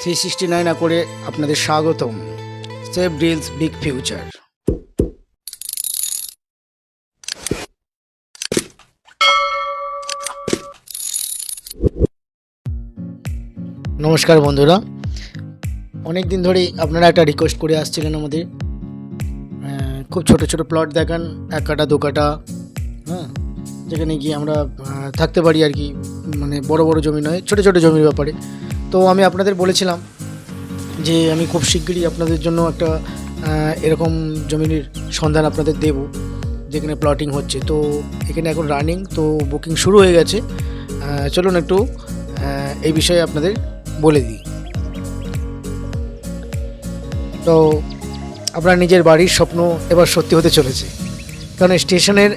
Three sixty nine করে আপনাদের স্বাগতম। Save deals big future. নমস্কার বন্ধুরা। অনেক দিন ধরেই আপনারা একটা রিকোয়েস্ট করে আসছিলেন আমাদের। খুব ছোট ছোট প্লট দেখান, এক কাটা, দু কাটা হ্যাঁ? যেখানে গিয়ে আমরা থাকতে পারি আর কি। মানে বড় বড় জমি নয়, ছোট ছোট জমির ব্যাপারে। তো আমি আপনাদের বলেছিলাম যে আমি খুব শিগগিরই আপনাদের জন্য একটা এরকম জমির সন্ধান আপনাদের দেব, যেখানে প্লটিং হচ্ছে। তো এখানে এখন রানিং তো বুকিং শুরু হয়ে গেছে। চলুন একটু এই বিষয়ে আপনাদের বলে দিই। তো আপনার নিজের বাড়ির স্বপ্ন এবার সত্যি হতে চলেছে। কারণ স্টেশনের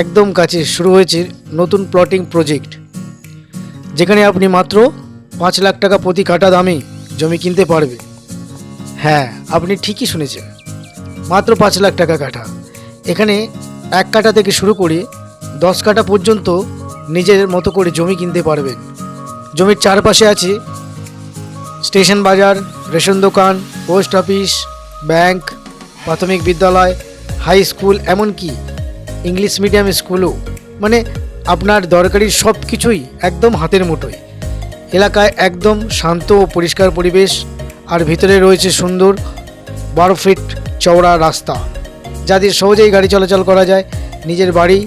একদম কাছে শুরু হয়েছে নতুন প্লটিং প্রজেক্ট যেখানে আপনি মাত্র পাঁচ লাখ টাকা প্রতি কাটা দামে জমি কিনতে পারবে। হ্যাঁ আপনি ঠিকই শুনেছেন। মাত্র পাঁচ লাখ টাকা কাঠা এখানে এক কাঠা থেকে শুরু করে দশ কাঠা পর্যন্ত নিজের মতো করে জমি কিনতে পারবেন। জমির চারপাশে আছে স্টেশন বাজার, রেশন দোকান, পোস্ট অফিস, ব্যাংক, প্রাথমিক বিদ্যালয়, হাই স্কুল, এমনকি ইংলিশ মিডিয়াম স্কুলও। মানে আপনার দরকারি সব কিছুই একদম হাতের মুঠোয়। এলাকায় একদম শান্ত ও পরিষ্কার পরিবেশ, আর ভিতরে রয়েছে সুন্দর বারো ফিট চওড়া রাস্তা যাদের সহজেই গাড়ি চলাচল করা যায়। নিজের বাড়ি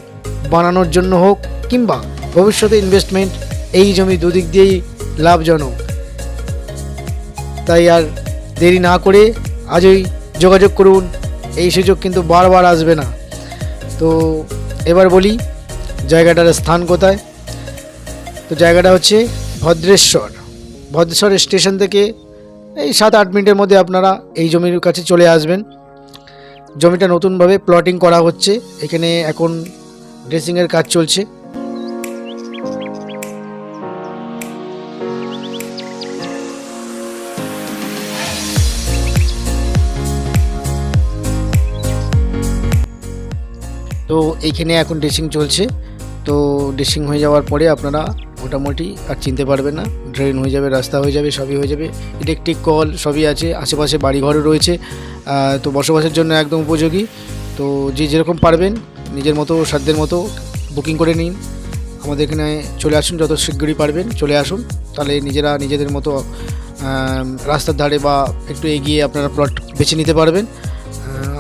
বানানোর জন্য হোক কিংবা ভবিষ্যতে ইনভেস্টমেন্ট এই জমি দুদিক দিয়েই লাভজনক। তাই আর দেরি না করে আজই যোগাযোগ করুন, এই সুযোগ কিন্তু বারবার আসবে না। তো এবার বলি, জায়গাটার স্থান কোথায়? তো জায়গাটা হচ্ছে ভদ্রেশ্বর। ভদ্রেশ্বর স্টেশন থেকে এই সাত আট মিনিটের মধ্যে আপনারা এই জমির কাছে চলে আসবেন। জমিটা নতুনভাবে প্লটিং করা হচ্ছে। এখানে এখন ড্রেসিংয়ের কাজ চলছে। তো এইখানে এখন ড্রেসিং চলছে। তো ড্রেসিং হয়ে যাওয়ার পরে আপনারা মোটামুটি আর চিনতে পারবে না। ড্রেন হয়ে যাবে, রাস্তা হয়ে যাবে, সবই হয়ে যাবে। ইলেকট্রিক কল সবই আছে, আশেপাশে বাড়িঘরও রয়েছে। তো বসবাসের জন্য একদম উপযোগী। তো যে যেরকম পারবেন, নিজের মতো, সাধ্যের মতো বুকিং করে নিন। আমাদের এখানে চলে আসুন, যত শীঘ্রই পারবেন, চলে আসুন। তাহলে নিজেরা নিজেদের মতো রাস্তার ধারে বা একটু এগিয়ে আপনারা প্লট বেছে নিতে পারবেন।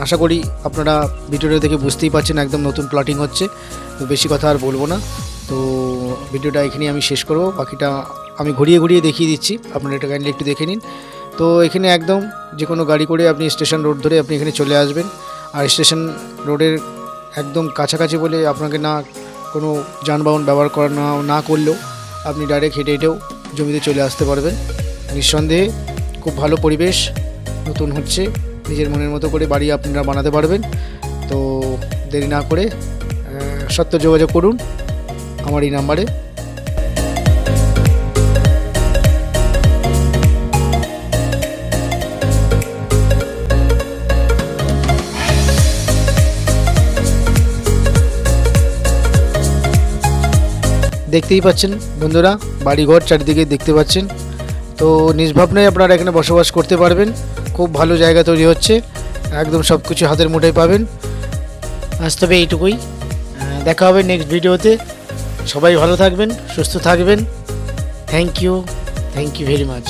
আশা করি আপনারা ভিডিওটা দেখে বুঝতেই পারছেন, একদম নতুন প্লটিং হচ্ছে। তো বেশি কথা আর বলব না। তো ভিডিওটা এখানেই আমি শেষ করব। বাকিটা আমি ঘুরিয়ে ঘুরিয়ে দেখিয়ে দিচ্ছি। আপনারা এটা কাইন্ডলি একটু দেখে নিন। তো এখানে একদম যে কোনো গাড়ি করে আপনি স্টেশন রোড ধরে আপনি এখানে চলে আসবেন। আর স্টেশন রোডের একদম কাছাকাছি বলে আপনাকে না কোনো যানবাহন ব্যবহার করা না না করলেও আপনি ডাইরেক্ট হেঁটে হেঁটেও জমিতে চলে আসতে পারবেন। নিঃসন্দেহে খুব ভালো পরিবেশ নতুন হচ্ছে। নিজের মনের মতো করে বাড়ি আপনারা বানাতে পারবেন। তো দেরি না করে সত্য যোগাযোগ করুন। আমার এই নাম্বারে। দেখতেই পাচ্ছেন বন্ধুরা, বাড়িঘর চারিদিকে দেখতে পাচ্ছেন। তো নিষ্ভাবনায় আপনারা এখানে বসবাস করতে পারবেন। খুব ভালো জায়গা তৈরি হচ্ছে। একদম সব কিছু হাতের মুঠোয় পাবেন। আজ তবে এইটুকুই। দেখা হবে নেক্সট ভিডিওতে সবাই ভালো থাকবেন সুস্থ থাকবেন। Thank you thank you very much